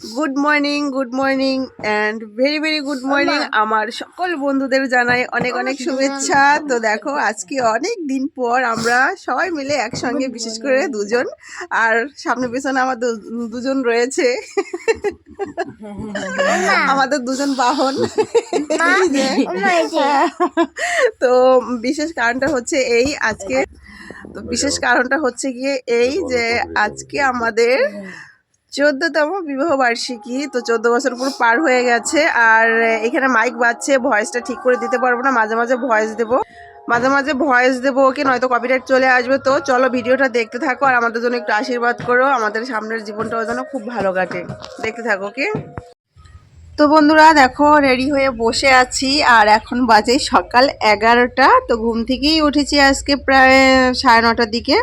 Good morning good morning and very very good morning আমার সকল বন্ধুদের জানাই অনেক অনেক শুভেচ্ছা। তো দেখো আজকে অনেক দিন পর আমরা সবাই মিলে একসঙ্গে বিশেষ করে দুজন আর সামনে পেছনে আমার দুজন রয়েছে। আমাদের দুজন বাহন। হ্যাঁ। তো বিশেষ কারণটা হচ্ছে এই আজকে তো বিশেষ কারণটা হচ্ছে গিয়ে এই যে আজকে আমাদের চোদ্দতম বিবাহ বার্ষিকী, তো চোদ্দ বছর পুরো পার হয়ে গেছে। আর এখানে মাইক বাজছে ভয়েসটা ঠিক করে দিতে পারব না, মাঝে মাঝে ভয়েস দেবো। মাঝে মাঝে ভয়েস দেবো ওকে, নয়তো কপিরাইট চলে আসবে। তো চলো ভিডিওটা দেখতে থাকো আর আমাদের জন্য একটু আশীর্বাদ করো, আমাদের সামনের জীবনটাও যেন খুব ভালো কাটে। দেখতে থাকো, ওকে? তো বন্ধুরা, দেখো রেডি হয়ে বসে আছি। আর এখন বাজে সকাল এগারোটা, তো ঘুম থেকেই উঠেছি আজকে প্রায় সাড়ে নটার দিকে।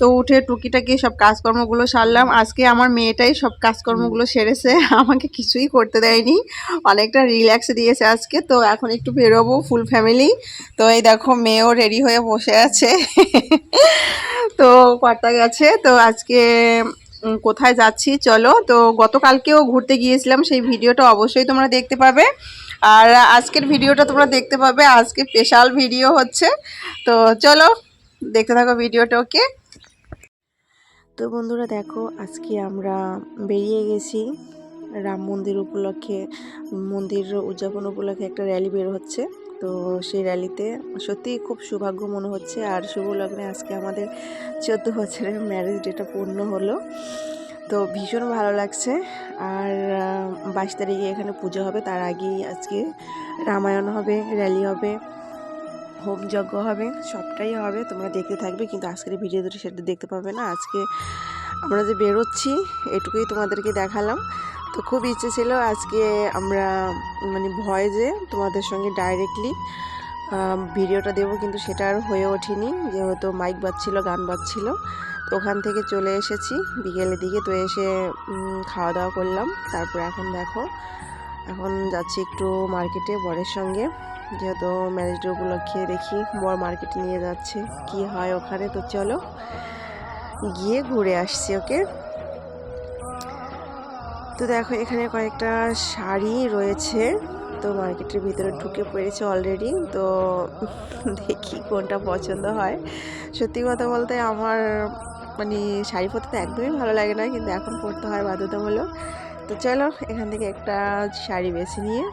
তো উঠে টুকিটাকি সব কাজকর্মগুলো সারলাম। আজকে আমার মেয়েটাই সব কাজকর্মগুলো সেরেছে, আমাকে কিছুই করতে দেয়নি। অনেকটা রিল্যাক্স দিয়েছে আজকে, তো এখন একটু বেরোবো ফুল ফ্যামিলি তো এই দেখো মেয়েও রেডি হয়ে বসে আছে। তো কর্তা গেছে, তো আজকে কোথায় যাচ্ছি চলো। তো গতকালকেও ঘুরতে গিয়েছিলাম, সেই ভিডিওটা অবশ্যই তোমরা দেখতে পাবে। আর আজকের ভিডিওটা তোমরা দেখতে পাবে, আজকে স্পেশাল ভিডিও হচ্ছে। তো চলো, দেখতে থাকো ভিডিওটা ওকে তো বন্ধুরা দেখো, আজকে আমরা বেরিয়ে গেছি রাম মন্দির উপলক্ষে। মন্দির উদযাপন উপলক্ষে একটা র্যালি বের হচ্ছে। তো সেই র্যালিতে সত্যিই খুব সৌভাগ্য মনে হচ্ছে। আর শুভ লগ্নে আজকে আমাদের চোদ্দ বছরের ম্যারেজ ডেটা পূর্ণ হলো। তো ভীষণ ভালো লাগছে। আর বাইশ তারিখে এখানে পুজো হবে। তার আগেই আজকে রামায়ণ হবে র্যালি হবে। হোম যজ্ঞ হবে, সবটাই হবে, তোমরা দেখতে থাকবে, কিন্তু আজকের ভিডিও দুটো সেটা দেখতে পাবে না। আজকে আমরা যে বেরোচ্ছি, এটুকুই তোমাদেরকে দেখালাম। তো খুব ইচ্ছে ছিল আজকে আমরা মানে ভয়েসে তোমাদের সঙ্গে ডাইরেক্টলি ভিডিওটা দেবো, কিন্তু সেটা আর হয়ে ওঠেনি। যেহেতু মাইক বাজছিল, গান বাজছিল, তো ওখান থেকে চলে এসেছি। বিকেলের দিকে তো এসে খাওয়া দাওয়া করলাম। তারপর এখন দেখো এখন যাচ্ছি একটু মার্কেটে বরের সঙ্গে। যেহেতু ম্যারেজ ডে উপলক্ষে দেখি, বর মার্কেটে নিয়ে যাচ্ছে। কি হয় ওখানে? তো চলো গিয়ে ঘুরে আসছি ওকে। তো দেখো, এখানে কয়েকটা শাড়ি রয়েছে। তো মার্কেটের ভিতরে ঢুকে পড়েছে অলরেডি তো দেখি কোনটা পছন্দ হয়। সত্যি কথা বলতে আমার মানে শাড়ি পরতে তো একদমই ভালো লাগে না, কিন্তু এখন পরতে হয় বাধ্যতামূলক। তো চলো, এখান থেকে একটা শাড়ি বেছে নিয়ে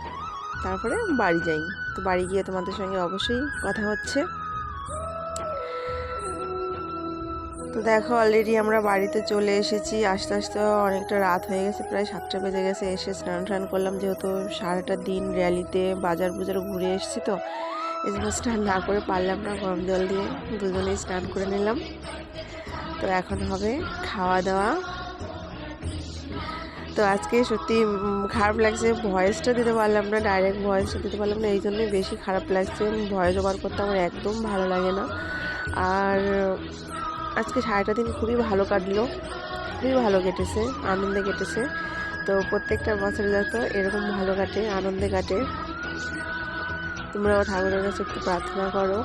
তারপরে বাড়ি যাই। তো বাড়ি গিয়ে তোমাদের সঙ্গে অবশ্যই কথা হচ্ছে। তো দেখো অলরেডি আমরা বাড়িতে চলে এসেছি। আস্তে আস্তে অনেকটা রাত হয়ে গেছে, প্রায় সাতটা বেজে গেছে। এসে স্নান টান করলাম, যেহেতু সারাটা দিন র্যালিতে বাজার বুজার ঘুরে এসেছি তো এই জন্য স্নান না করে পারলাম না, গরম জল দিয়ে দুজনেই স্নান করে নিলাম। তো এখন হবে খাওয়া দাওয়া। তো আজকে সত্যি খারাপ লাগছে। ভয়েসটা দিতে পারলাম না ডাইরেক্ট ভয়েসটা দিতে পারলাম না এই জন্যই বেশি খারাপ লাগছে। ভয়েস ওভার করতে আমার একদম ভালো লাগে না। আর আজকে সারাটা দিন খুবই ভালো কাটলো। খুবই ভালো কেটেছে, আনন্দে কেটেছে। তো প্রত্যেকটা বছর যত এরকম ভালো কাটে, আনন্দে কাটে। তোমরাও ঠাকুরের কাছে একটু প্রার্থনা করো।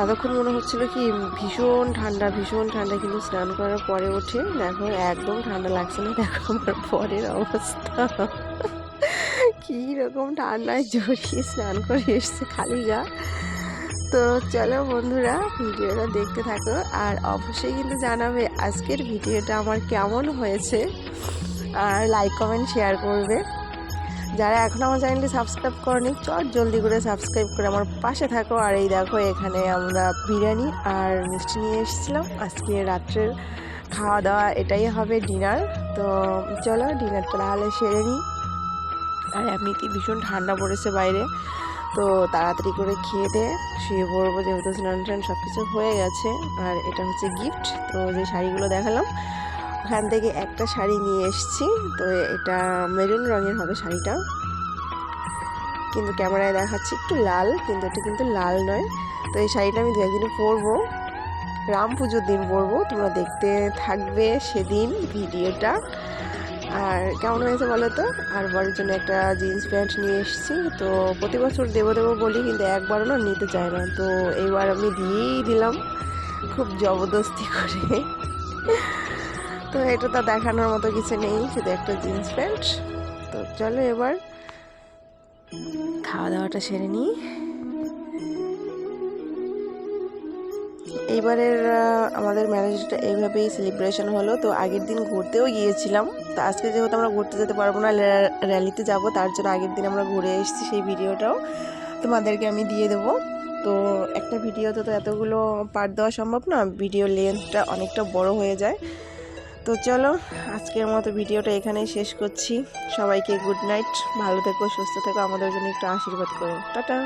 এতক্ষণ মনে হচ্ছিল কি ভীষণ ঠান্ডা ভীষণ ঠান্ডা, কিন্তু স্নান করার পরে উঠে দেখো একদম ঠান্ডা লাগছে না। দেখো আমার পরের অবস্থা। কী রকম ঠান্ডায় জড়িয়ে স্নান করে এসছে খালি গা তো চলো বন্ধুরা, ভিডিওটা দেখতে থাকো। আর অবশ্যই কিন্তু জানাবে আজকের ভিডিওটা আমার কেমন হয়েছে। আর লাইক কমেন্ট শেয়ার করবে। যারা এখন আমার চ্যানেলটি সাবস্ক্রাইব করেনি, চট জলদি করে সাবস্ক্রাইব করে আমার পাশে থাকো। আর এই দেখো, এখানে আমরা বিরিয়ানি আর মিষ্টি নিয়ে এসেছিলাম। আজকে রাত্রের খাওয়া দাওয়া এটাই হবে ডিনার তো চলো ডিনারটা তাহলে সেরে নিই। আর এমনিতেই ভীষণ ঠান্ডা পড়েছে বাইরে। তো তাড়াতাড়ি করে খেয়ে দিয়ে শুয়ে পড়ব যেহেতু স্নান টান সব কিছু হয়ে গেছে। আর এটা হচ্ছে গিফট তো যে শাড়িগুলো দেখালাম ওখান থেকে একটা শাড়ি নিয়ে এসেছি। তো এটা মেরুন রঙের হবে শাড়িটা। কিন্তু ক্যামেরায় দেখাচ্ছি একটু লাল, কিন্তু এটা কিন্তু লাল নয়। তো এই শাড়িটা আমি দু একদিনে পরবো। রাম পুজোর দিন পরবো। তোমরা দেখতে থাকবে সেদিন ভিডিওটা। আর কেমন হয়েছে বলো তো? আর বরের জন্য একটা জিন্স প্যান্ট নিয়ে এসেছি। তো প্রতি বছর দেবো দেবো বলি, কিন্তু একবারও না নিতে চায় না। তো এইবার আমি দিয়েই দিলাম। খুব জবরদস্তি করে। তো এটা তো দেখানোর মতো কিছু নেই, শুধু একটা জিন্স প্যান্ট। তো চলো এবার খাওয়া দাওয়াটা সেরে নিই। এইবারের আমাদের ম্যারেজটা এইভাবেই সেলিব্রেশন হলো। তো আগের দিন ঘুরতেও গিয়েছিলাম। তো আজকে যেহেতু আমরা ঘুরতে যেতে পারব না, র্যা- র্যালিতে যাব, তার জন্য আগের দিন আমরা ঘুরে এসেছি সেই ভিডিওটাও। তোমাদেরকে আমি দিয়ে দেবো। তো একটা ভিডিওতে তো এতগুলো পার্ট দেওয়া সম্ভব না, ভিডিও লেন্থটা অনেকটা বড় হয়ে যায়। তো চলো, আজকের মতো ভিডিওটা এখানেই শেষ করছি। সবাইকে গুড নাইট ভালো থেকো, সুস্থ থেকো, আমাদের জন্য একটু আশীর্বাদ করো। টাটা।